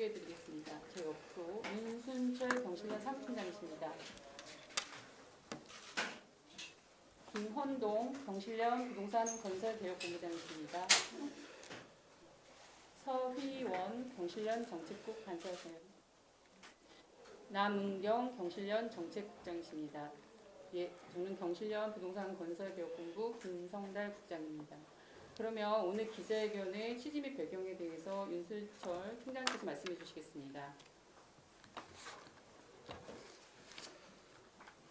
소개해드리겠습니다. 제 옆으로 윤순철 경실련 사무총장이십니다. 김헌동 경실련 부동산 건설 개혁 본부장이십니다. 서휘원 경실련 정책국 간사장 남은경 경실련 정책국장이십니다. 예, 저는 경실련 부동산 건설 개혁 본부 김성달 국장입니다. 그러면 오늘 기자회견의 취지 및 배경에 대해서 윤슬철 총장께서 말씀해 주시겠습니다.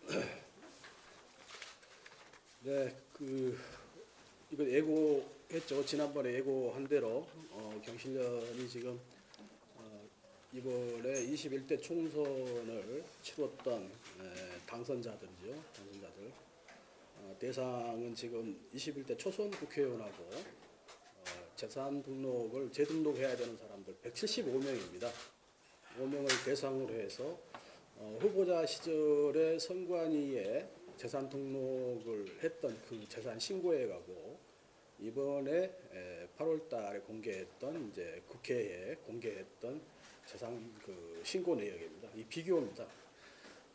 네, 그 이건 예고했죠. 지난번에 예고한 대로 어, 경실련이 지금 어, 이번에 21대 총선을 치렀던 에, 당선자들이죠. 당선자들 어, 대상은 지금 21대 초선 국회의원하고 어, 재산 등록을 재등록해야 되는 사람들 175명입니다. 5명을 대상으로 해서 어, 후보자 시절에 선관위에 재산 등록을 했던 그 재산 신고회가고 이번에 8월 달에 공개했던 이제 국회에 공개했던 재산 그 신고 내역입니다. 이 비교입니다.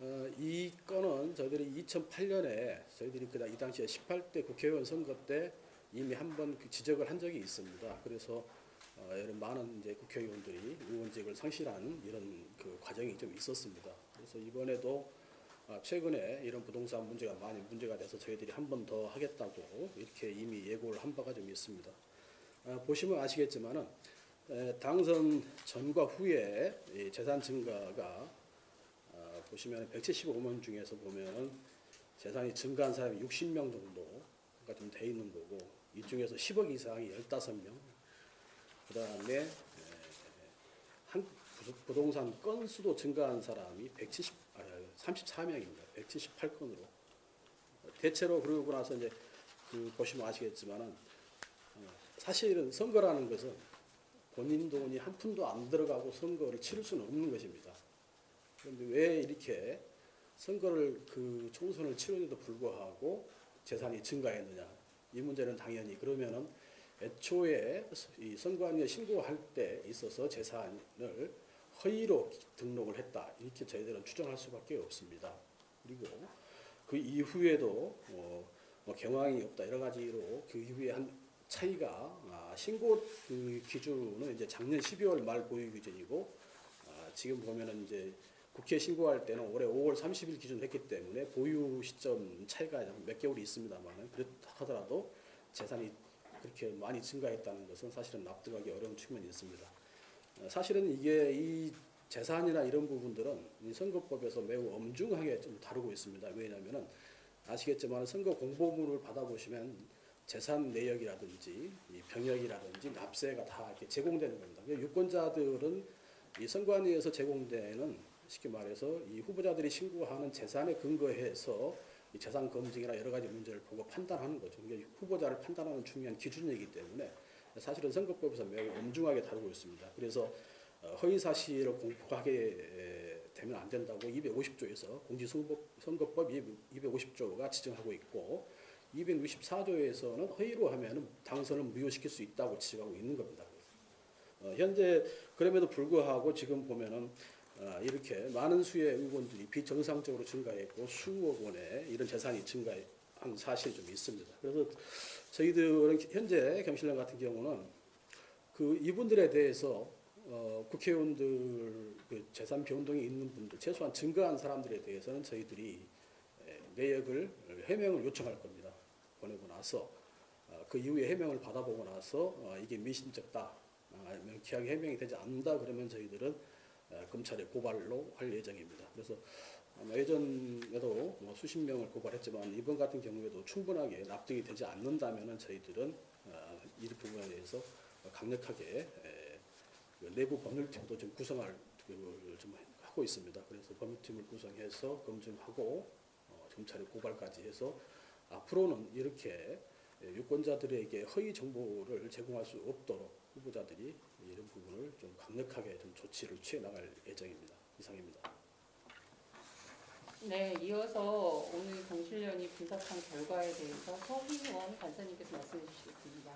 어, 이 건은 저희들이 2008년에 저희들이 이 당시에 18대 국회의원 선거 때 이미 한번 그 지적을 한 적이 있습니다. 그래서 어, 이런 많은 이제 국회의원들이 의원직을 상실한 이런 그 과정이 좀 있었습니다. 그래서 이번에도 아, 최근에 이런 부동산 문제가 많이 문제가 돼서 저희들이 한 번 더 하겠다고 이렇게 이미 예고를 한 바가 좀 있습니다. 아, 보시면 아시겠지만은 에, 당선 전과 후에 이 재산 증가가 아, 보시면 175명 중에서 보면 재산이 증가한 사람이 60명 정도가 좀 돼 있는 거고 이 중에서 10억 이상이 15명 그 다음에 한 부- 부동산 건수도 증가한 사람이 170, 아, 34명입니다. 178건으로. 대체로 그러고 나서 이제 그 보시면 아시겠지만은 어, 사실은 선거라는 것은 본인 돈이 한 푼도 안 들어가고 선거를 치를 수는 없는 것입니다. 그런데 왜 이렇게 선거를 그 총선을 치르는데도 불구하고 재산이 증가했느냐? 이 문제는 당연히 그러면은 애초에 이 선관위에 신고할 때 있어서 재산을 허위로 등록을 했다 이렇게 저희들은 추정할 수밖에 없습니다. 그리고 그 이후에도 어, 뭐 경황이 없다 여러 가지로 그 이후에 한 차이가 아, 신고 그 기준은 이제 작년 12월 말 보유 기준이고 아, 지금 보면은 이제 국회 신고할 때는 올해 5월 30일 기준 했기 때문에 보유 시점 차이가 몇 개월이 있습니다만은 그렇다 하더라도 재산이 그렇게 많이 증가했다는 것은 사실은 납득하기 어려운 측면이 있습니다. 어, 사실은 이게 이 재산이나 이런 부분들은 이 선거법에서 매우 엄중하게 좀 다루고 있습니다. 왜냐하면은 아시겠지만 선거 공보문을 받아보시면 재산 내역이라든지 이 병역이라든지 납세가 다 이렇게 제공되는 겁니다. 유권자들은 이 선관위에서 제공되는 쉽게 말해서 이 후보자들이 신고하는 재산에 근거해서 이 재산 검증이나 여러 가지 문제를 보고 판단하는 거죠. 이게 후보자를 판단하는 중요한 기준이기 때문에 사실은 선거법에서 매우 엄중하게 다루고 있습니다. 그래서 어, 허위 사실을 공표하게 에, 되면 안 된다고 250조에서 공직선거법 250조가 지정하고 있고 264조에서는 허위로 하면 당선을 무효시킬 수 있다고 지적하고 있는 겁니다. 어, 현재 그럼에도 불구하고 지금 보면은 어, 이렇게 많은 수의 의원들이 비정상적으로 증가했고 수억 원의 이런 재산이 증가한 사실이 좀 있습니다. 그래서 저희들은 현재 경실련 같은 경우는 그 이분들에 대해서 어, 국회의원들 그 재산 변동이 있는 분들 최소한 증가한 사람들에 대해서는 저희들이 에, 내역을 해명을 요청할 겁니다. 보내고 나서 어, 그 이후에 해명을 받아보고 나서 어, 이게 미심쩍다 아, 명쾌하게 해명이 되지 않는다 그러면 저희들은 어, 검찰에 고발로 할 예정입니다. 그래서 예전에도 뭐 수십 명을 고발했지만 이번 같은 경우에도 충분하게 납득이 되지 않는다면은 저희들은 어, 이 부분에 대해서 강력하게 에, 그 내부 법률팀도 좀 구성할 좀 하고 있습니다. 그래서 법률팀을 구성해서 검증하고 어, 검찰에 고발까지 해서 앞으로는 이렇게 예, 유권자들에게 허위 정보를 제공할 수 없도록 후보자들이 이런 부분을 좀 강력하게 좀 조치를 취해 나갈 예정입니다. 이상입니다. 네, 이어서 오늘 경실련이 분석한 결과에 대해서 서희원 간사님께서 말씀해 주시겠습니다.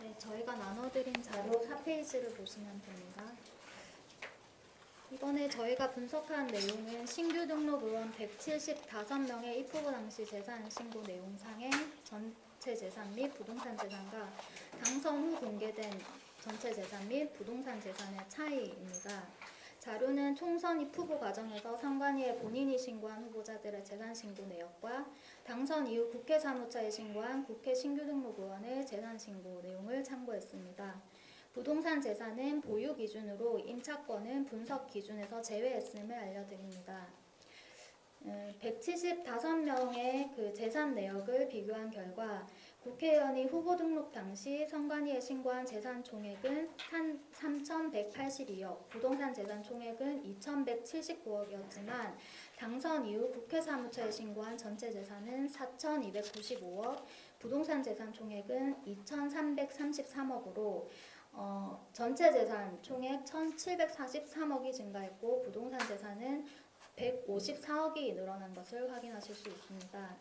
네, 저희가 나눠드린 자료 4페이지를 보시면 됩니다. 이번에 저희가 분석한 내용은 신규 등록 의원 175명의 입후보 당시 재산 신고 내용상의 전체 재산 및 부동산 재산과 당선 후 공개된 전체 재산 및 부동산 재산의 차이입니다. 자료는 총선 입후보 과정에서 선관위에 본인이 신고한 후보자들의 재산 신고 내역과 당선 이후 국회 사무처에 신고한 국회 신규 등록 의원의 재산 신고 내용을 참고했습니다. 부동산 재산은 보유 기준으로 임차권은 분석 기준에서 제외했음을 알려드립니다. 175명의 그 재산 내역을 비교한 결과 국회의원이 후보 등록 당시 선관위에 신고한 재산 총액은 3,182억, 부동산 재산 총액은 2,179억이었지만 당선 이후 국회 사무처에 신고한 전체 재산은 4,295억, 부동산 재산 총액은 2,333억으로 어, 전체 재산 총액 1,743억이 증가했고 부동산 재산은 154억이 늘어난 것을 확인하실 수 있습니다.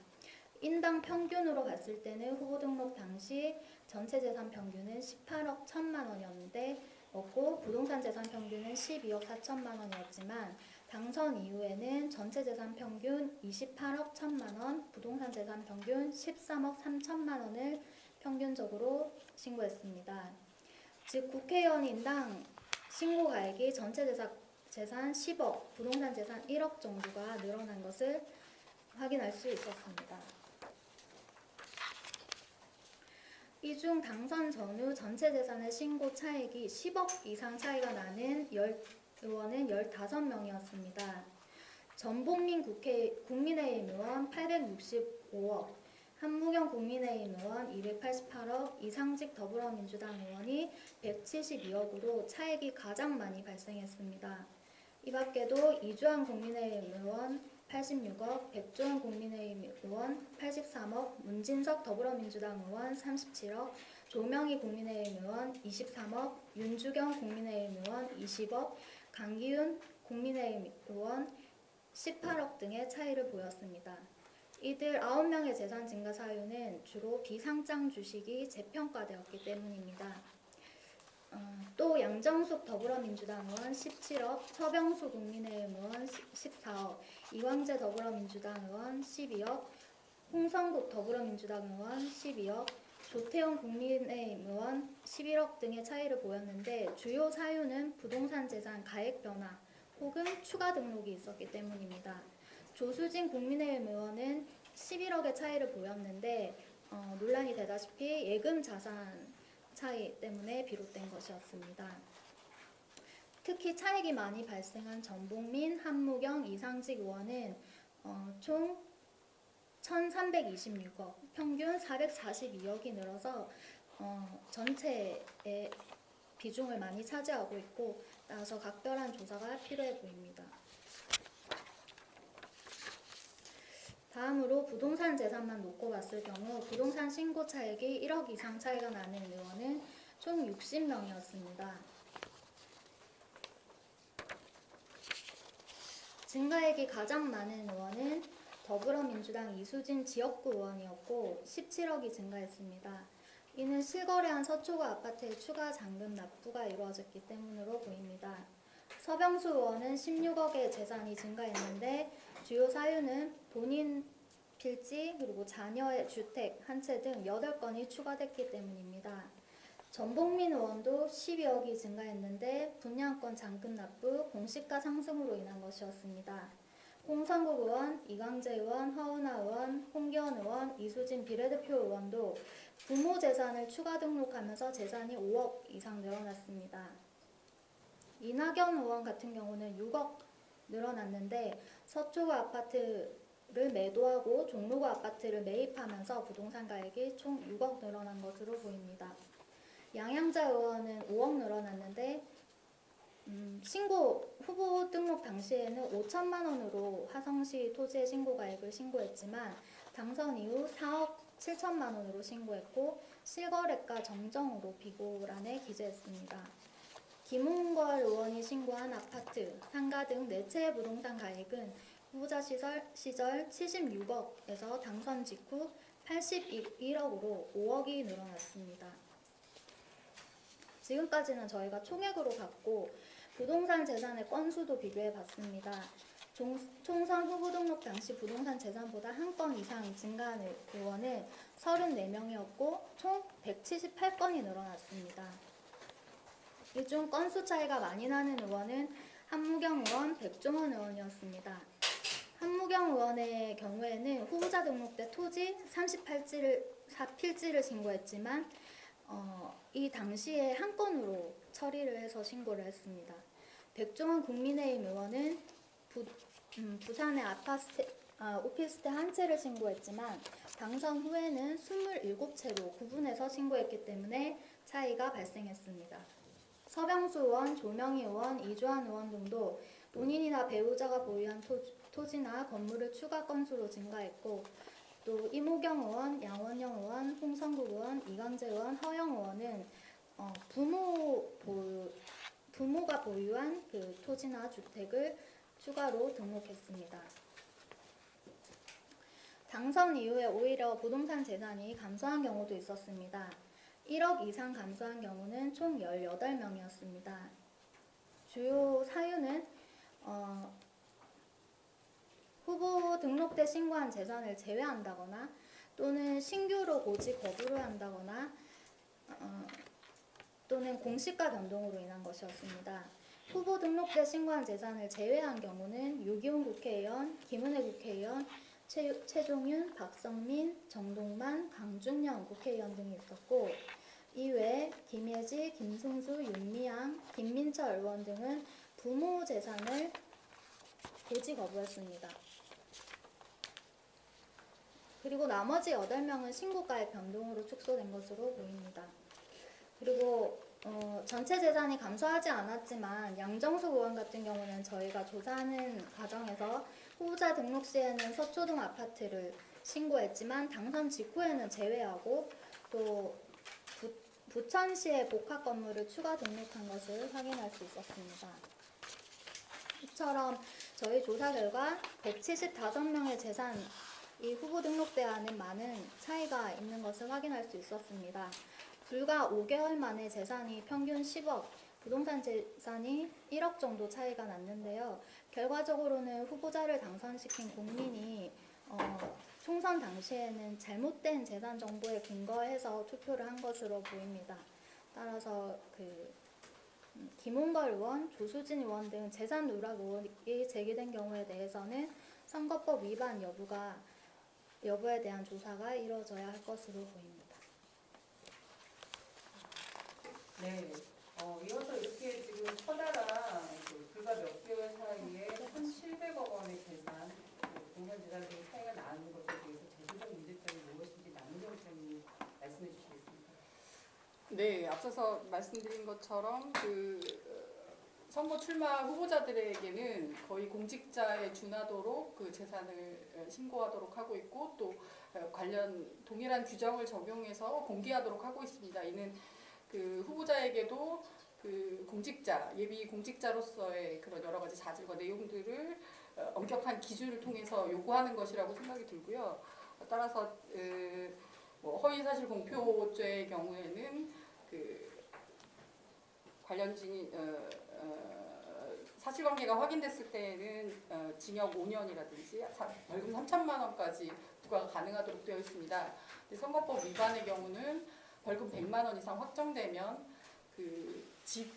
인당 평균으로 봤을 때는 후보 등록 당시 전체 재산 평균은 18억 1천만 원이었는데 었고 부동산 재산 평균은 12억 4천만 원이었지만 당선 이후에는 전체 재산 평균 28억 1천만 원, 부동산 재산 평균 13억 3천만 원을 평균적으로 신고했습니다. 즉 국회의원 인당 신고 가액이 전체 재산, 재산 10억, 부동산 재산 1억 정도가 늘어난 것을 확인할 수 있었습니다. 이 중 당선 전후 전체 재산의 신고 차액이 10억 이상 차이가 나는 열, 의원은 15명이었습니다. 전복민 국회 국민의힘 의원 865억, 한무경 국민의힘 의원 288억, 이상직 더불어민주당 의원이 172억으로 차액이 가장 많이 발생했습니다. 이 밖에도 이주환 국민의힘 의원 86억, 백조원 국민의힘 의원 83억, 문진석 더불어민주당 의원 37억, 조명희 국민의힘 의원 23억, 윤주경 국민의힘 의원 20억, 강기훈 국민의힘 의원 18억 등의 차이를 보였습니다. 이들 9명의 재산 증가 사유는 주로 비상장 주식이 재평가되었기 때문입니다. 어, 또 양정숙 더불어민주당 의원 17억, 서병수 국민의힘 의원 14억, 이광재 더불어민주당 의원 12억, 홍성국 더불어민주당 의원 12억, 조태용 국민의힘 의원 11억 등의 차이를 보였는데 주요 사유는 부동산 재산 가액 변화 혹은 추가 등록이 있었기 때문입니다. 조수진 국민의힘 의원은 11억의 차이를 보였는데 어, 논란이 되다시피 예금 자산 차이 때문에 비롯된 것이었습니다. 특히 차익이 많이 발생한 전복민, 한무경, 이상직 의원은 어, 총 1,326억, 평균 442억이 늘어서 어, 전체의 비중을 많이 차지하고 있고 따라서 각별한 조사가 필요해 보입니다. 다음으로 부동산 재산만 놓고 봤을 경우 부동산 신고 차액이 1억 이상 차이가 나는 의원은 총 60명이었습니다. 증가액이 가장 많은 의원은 더불어민주당 이수진 지역구 의원이었고 17억이 증가했습니다. 이는 실거래한 서초구 아파트의 추가 잔금 납부가 이루어졌기 때문으로 보입니다. 서병수 의원은 16억의 재산이 증가했는데 주요 사유는 본인 필지 그리고 자녀의 주택 한 채 등 8건이 추가됐기 때문입니다. 전복민 의원도 12억이 증가했는데 분양권 잔금 납부, 공시가 상승으로 인한 것이었습니다. 홍성국 의원, 이광재 의원, 허은하 의원, 홍기현 의원, 이수진 비례대표 의원도 부모 재산을 추가 등록하면서 재산이 5억 이상 늘어났습니다. 이낙연 의원 같은 경우는 6억 늘어났는데 서초구 아파트를 매도하고 종로구 아파트를 매입하면서 부동산 가액이 총 6억 늘어난 것으로 보입니다. 양양자 의원은 5억 늘어났는데 음, 신고 후보 등록 당시에는 5천만 원으로 화성시 토지의 신고 가액을 신고했지만 당선 이후 4억 7천만 원으로 신고했고 실거래가 정정으로 비고란에 기재했습니다. 김웅걸 의원이 신고한 아파트, 상가 등네 채의 부동산 가액은 후보자 시절, 시절 76억에서 당선 직후 81억으로 5억이 늘어났습니다. 지금까지는 저희가 총액으로 받고 부동산 재산의 건수도 비교해 봤습니다. 종- 총선 후보 등록 당시 부동산 재산보다 한 건 이상 증가한 의- 의원은 34명이었고 총 178건이 늘어났습니다. 이중 건수 차이가 많이 나는 의원은 한무경 의원, 백종원 의원이었습니다. 한무경 의원의 경우에는 후보자 등록대 토지 38지를 4필지를 신고했지만 어, 이 당시에 한 건으로 처리를 해서 신고를 했습니다. 백종원 국민의힘 의원은 부, 음, 부산의 아파트, 아, 오피스텔 한 채를 신고했지만 당선 후에는 27채로 구분해서 신고했기 때문에 차이가 발생했습니다. 서병수 의원, 조명희 의원, 이주환 의원 등도 본인이나 배우자가 보유한 토, 토지나 건물을 추가 건수로 증가했고 또 이모경 의원, 양원영 의원, 홍성국 의원, 이강재 의원, 허영 의원은 어, 부모 보유, 부모가 보유한 그 토지나 주택을 추가로 등록했습니다. 당선 이후에 오히려 부동산 재산이 감소한 경우도 있었습니다. 1억 이상 감소한 경우는 총 18명이었습니다. 주요 사유는 어, 후보 등록대 신고한 재산을 제외한다거나 또는 신규로 고지 거부를 한다거나 어, 또는 공시가 변동으로 인한 것이었습니다. 후보 등록대 신고한 재산을 제외한 경우는 유기훈 국회의원, 김은혜 국회의원, 최, 최종윤, 박성민, 정동만, 강준영 국회의원 등이 있었고 이외에 김예지, 김승수, 윤미향, 김민철 의원 등은 부모 재산을 고지 거부했습니다. 그리고 나머지 8명은 신고가의 변동으로 축소된 것으로 보입니다. 그리고 어, 전체 재산이 감소하지 않았지만 양정숙 의원 같은 경우는 저희가 조사하는 과정에서 후보자 등록 시에는 서초동 아파트를 신고했지만 당선 직후에는 제외하고 또 부, 부천시의 복합 건물을 추가 등록한 것을 확인할 수 있었습니다. 이처럼 저희 조사 결과 175명의 재산 이 후보 등록대와는 많은 차이가 있는 것을 확인할 수 있었습니다. 불과 5개월 만에 재산이 평균 10억, 부동산 재산이 1억 정도 차이가 났는데요. 결과적으로는 후보자를 당선시킨 국민이 어, 총선 당시에는 잘못된 재산 정보에 근거해서 투표를 한 것으로 보입니다. 따라서 그 음, 김홍걸 의원, 조수진 의원 등 재산 누락 의혹이 제기된 경우에 대해서는 선거법 위반 여부가 여부에 대한 조사가 이루어져야 할 것으로 보입니다. 네. 어, 이어서 이렇게 지금 커다란 그 불과 몇 개월 사이에 1,700억 원의 재산, 그 공연 재산 등 차이가 나는 것에 대해서 제도적 문제점이 무엇인지 남경 쌤이 말씀해 주시겠습니까? 네, 앞서서 말씀드린 것처럼 그 어, 선거 출마 후보자들에게는 거의 공직자에 준하도록 그 재산을 어, 신고하도록 하고 있고 또 어, 관련 동일한 규정을 적용해서 공개하도록 하고 있습니다. 이는 그 후보자에게도 그 공직자 예비 공직자로서의 그런 여러 가지 자질과 내용들을 어, 엄격한 기준을 통해서 요구하는 것이라고 생각이 들고요. 따라서 그, 뭐 허위 사실 공표죄의 경우에는 그 관련진이 어, 어, 사실관계가 확인됐을 때에는 어, 징역 5년이라든지 사- 벌금 3천만 원까지 부과가 가능하도록 되어 있습니다. 선거법 위반의 경우는 벌금 100만 원 이상 확정되면 그 집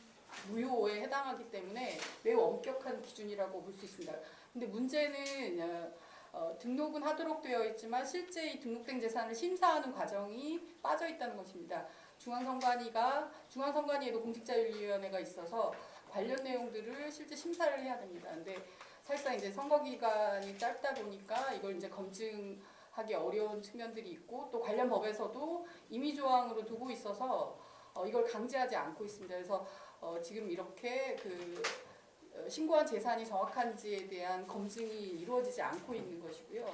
무효에 해당하기 때문에 매우 엄격한 기준이라고 볼 수 있습니다. 근데 문제는 어, 어, 등록은 하도록 되어 있지만 실제 이 등록된 재산을 심사하는 과정이 빠져 있다는 것입니다. 중앙선관위가 중앙선관위에도 공직자윤리위원회가 있어서 관련 내용들을 실제 심사를 해야 됩니다. 근데 사실상 이제 선거 기간이 짧다 보니까 이걸 이제 검증 하기 어려운 측면들이 있고 또 관련 법에서도 임의 조항으로 두고 있어서 어, 이걸 강제하지 않고 있습니다. 그래서 어, 지금 이렇게 그 어, 신고한 재산이 정확한지에 대한 검증이 이루어지지 않고 있는 것이고요.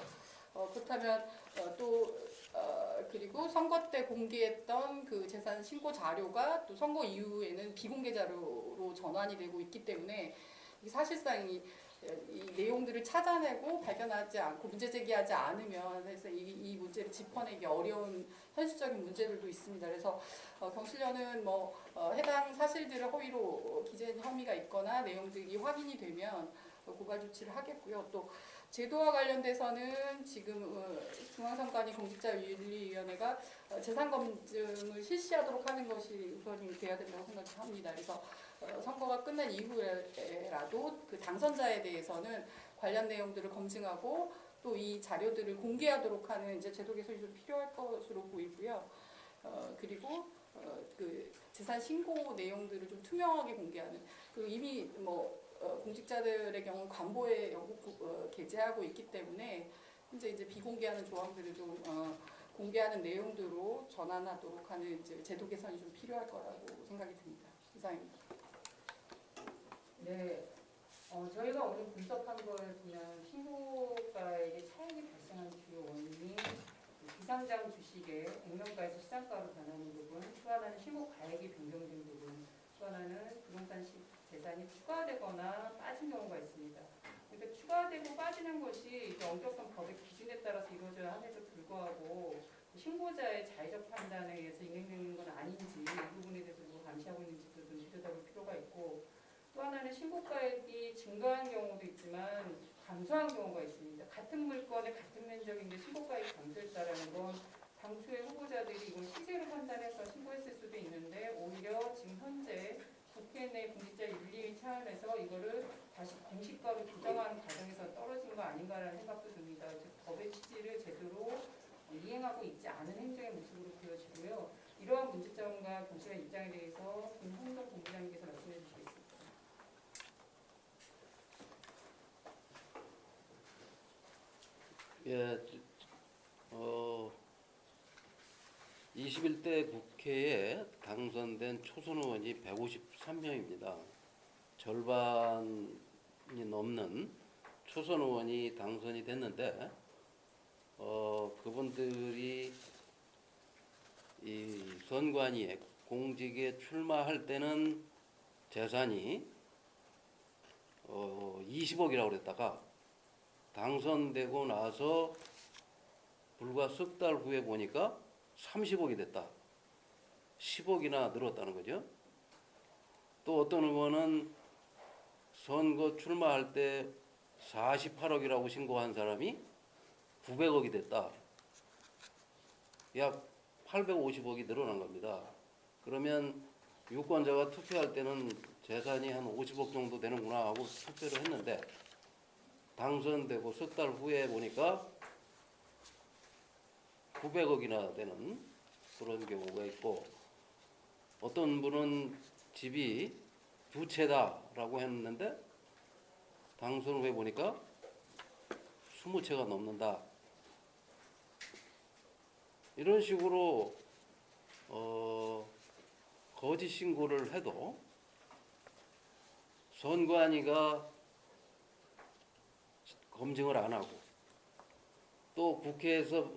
어, 그렇다면 어, 또 어, 그리고 선거 때 공개했던 그 재산 신고 자료가 또 선거 이후에는 비공개 자료로 전환이 되고 있기 때문에 이 사실상 이 이 내용들을 찾아내고 발견하지 않고 문제 제기하지 않으면 그래서 이, 이 문제를 짚어내기 어려운 현실적인 문제들도 있습니다. 그래서 어, 경실련은 뭐 어, 해당 사실들을 허위로 기재한 혐의가 있거나 내용들이 확인이 되면 어, 고발 조치를 하겠고요. 또 제도와 관련돼서는 지금 어, 중앙선관위 공직자윤리위원회가 어, 재산 검증을 실시하도록 하는 것이 우선이 돼야 된다고 생각합니다. 그래서 어, 선거가 끝난 이후에라도 그 당선자에 대해서는 관련 내용들을 검증하고 또 이 자료들을 공개하도록 하는 이제 제도 개선이 좀 필요할 것으로 보이고요. 어, 그리고 어, 그 재산 신고 내용들을 좀 투명하게 공개하는 그 이미 뭐 어, 공직자들의 경우 관보에 영국 어, 게재하고 있기 때문에 현재 이제 비공개하는 조항들을 좀 어, 공개하는 내용들로 전환하도록 하는 제도 개선이 좀 필요할 거라고 생각이 듭니다. 이상입니다. 네, 어, 저희가 오늘 분석한 걸 보면 신고가액의 차익이 발생한 주요 원인이 그 비상장 주식의 액면가에서 시장가로 변하는 부분, 또 하나는 신고 가액이 변경된 부분, 또 하나는 부동산 시- 재산이 추가되거나 빠진 경우가 있습니다. 그러니까 추가되고 빠지는 것이 엄격한 법의 기준에 따라서 이루어져야 함에도 불구하고 신고자의 자의적 판단에 의해서 인행되는 건 아닌지 이 부분에 대해서 감시하고 있는지도 좀 들여다볼 필요가 있고 또 하나는 신고가액이 증가한 경우도 있지만 감소한 경우가 있습니다. 같은 물건의 같은 면적인데 신고가액이 감소했다라는 건 당초에 후보자들이 이걸 시세로 판단해서 신고했을 수도 있는데 오히려 지금 현재 국회 내 공직자 윤리 차원에서 이거를 다시 공시가로 조정하는 과정에서 떨어진 거 아닌가라는 생각도 듭니다. 즉 법의 취지를 제대로 이행하고 있지 않은 행정의 모습으로 보여지고요. 이러한 문제점과 경찰의 입장에 대해서 김홍동 본부장님께서 말씀해 주시겠습니다. 예, 어, 21대 국회에 당선된 초선 의원이 153명입니다. 절반이 넘는 초선 의원이 당선이 됐는데, 어, 그분들이 이 선관위에 공직에 출마할 때는 재산이 어, 20억이라고 그랬다가 당선되고 나서 불과 석 달 후에 보니까 30억이 됐다. 10억이나 늘었다는 거죠. 또 어떤 의원은 선거 출마할 때 48억이라고 신고한 사람이 900억이 됐다. 약 850억이 늘어난 겁니다. 그러면 유권자가 투표할 때는 재산이 한 50억 정도 되는구나 하고 투표를 했는데 당선되고 석 달 후에 보니까 900억이나 되는 그런 경우가 있고 어떤 분은 집이 두 채다라고 했는데 당선 후에 보니까 20채가 넘는다. 이런 식으로 어, 거짓 신고를 해도 선관위가 검증을 안 하고 또 국회에서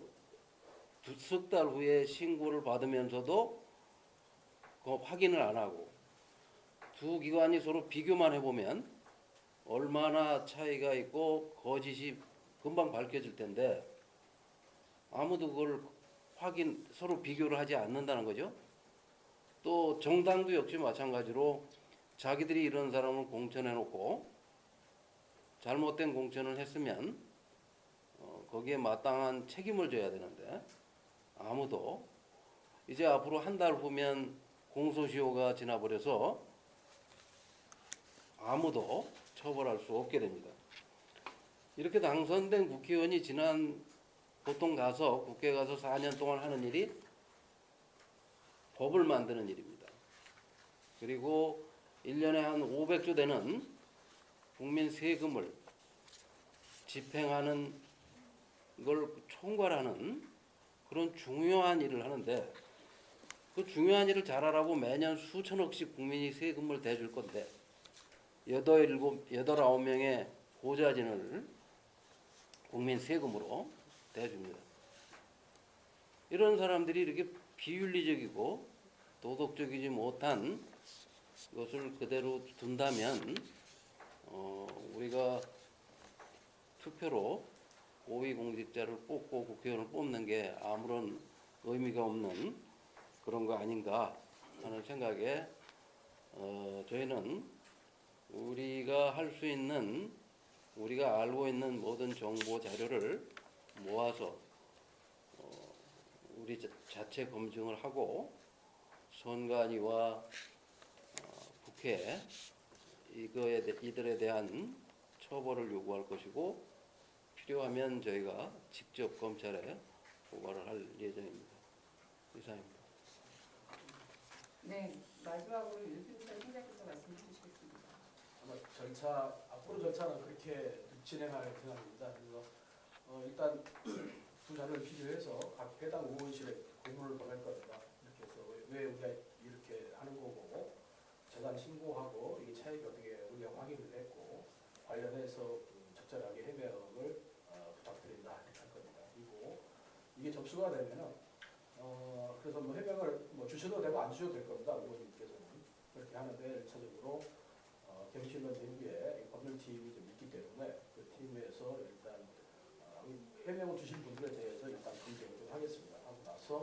석 달 후에 신고를 받으면서도 그 확인을 안 하고 두 기관이 서로 비교만 해보면 얼마나 차이가 있고 거짓이 금방 밝혀질 텐데 아무도 그걸 확인 서로 비교를 하지 않는다는 거죠. 또 정당도 역시 마찬가지로 자기들이 이런 사람을 공천해 놓고 잘못된 공천을 했으면 어, 거기에 마땅한 책임을 져야 되는데 아무도 이제 앞으로 한 달 후면 공소시효가 지나버려서 아무도 처벌할 수 없게 됩니다. 이렇게 당선된 국회의원이 지난 보통 가서 국회 가서 4년 동안 하는 일이 법을 만드는 일입니다. 그리고 1년에 한 500조 되는 국민 세금을 집행하는 걸 총괄하는 그런 중요한 일을 하는데 그 중요한 일을 잘하라고 매년 수천억씩 국민이 세금을 대줄 건데 여덟 일곱 여덟 아홉 명의 보좌진을 국민 세금으로 대줍니다. 이런 사람들이 이렇게 비윤리적이고 도덕적이지 못한 것을 그대로 둔다면 어, 우리가 투표로 고위공직자를 뽑고 국회의원을 뽑는 게 아무런 의미가 없는 그런 거 아닌가 하는 생각에 어, 저희는 우리가 할 수 있는 우리가 알고 있는 모든 정보 자료를 모아서 어, 우리 자- 자체 검증을 하고 선관위와 어, 국회 이거에 대- 이들에 대한 처벌을 요구할 것이고 필요하면 저희가 직접 검찰에 고발을 할 예정입니다. 이상입니다. 네, 마지막으로 윤수철 팀장께서 말씀 주시겠습니다. 아마 절차 앞으로 절차는 그렇게 진행할 생각입니다. 그래서 어, 일단 두 자료를 필요해서 각 해당 의원실에 공문을 보낼 겁니다. 이렇게 해서 왜, 왜 우리가 이렇게 하는 거고 재단 신고하고 이게 차이가 어떻게 우리가 확인을 했고 관련해서 그 적절하게 해명을 어, 부탁드린다 이렇게 할 겁니다. 그리고 이게 접수가 되면은 어, 그래서 뭐 해명을 뭐 주셔도 되고 안 주셔도 될 겁니다. 의원님께서는 그렇게 하는데 일차적으로 어, 경실련 내부에 이 법률팀이 좀 있기 때문에 그 팀에서 일단 어, 이 해명을 주신 분들에 대해서 일단 검증을 좀 하겠습니다. 하고 나서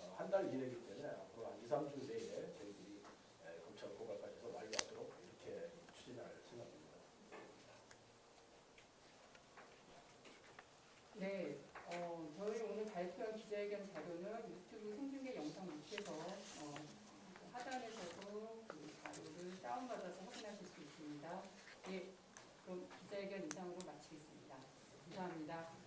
어, 한달 이내이기 때문에 앞으로 한 2, 3주 내에 저희들이 에, 검찰 고발까지 해서 완료하도록 이렇게 추진할 생각입니다. 네, 어, 저희 오늘 발표한 기자회견 자료는 유튜브 생중계 영상 밑에서 어, 하단에서도 그 자료를 다운받아서 확인하실 수 있습니다. 네, 그럼 기자회견 이상으로 마치겠습니다. 감사합니다.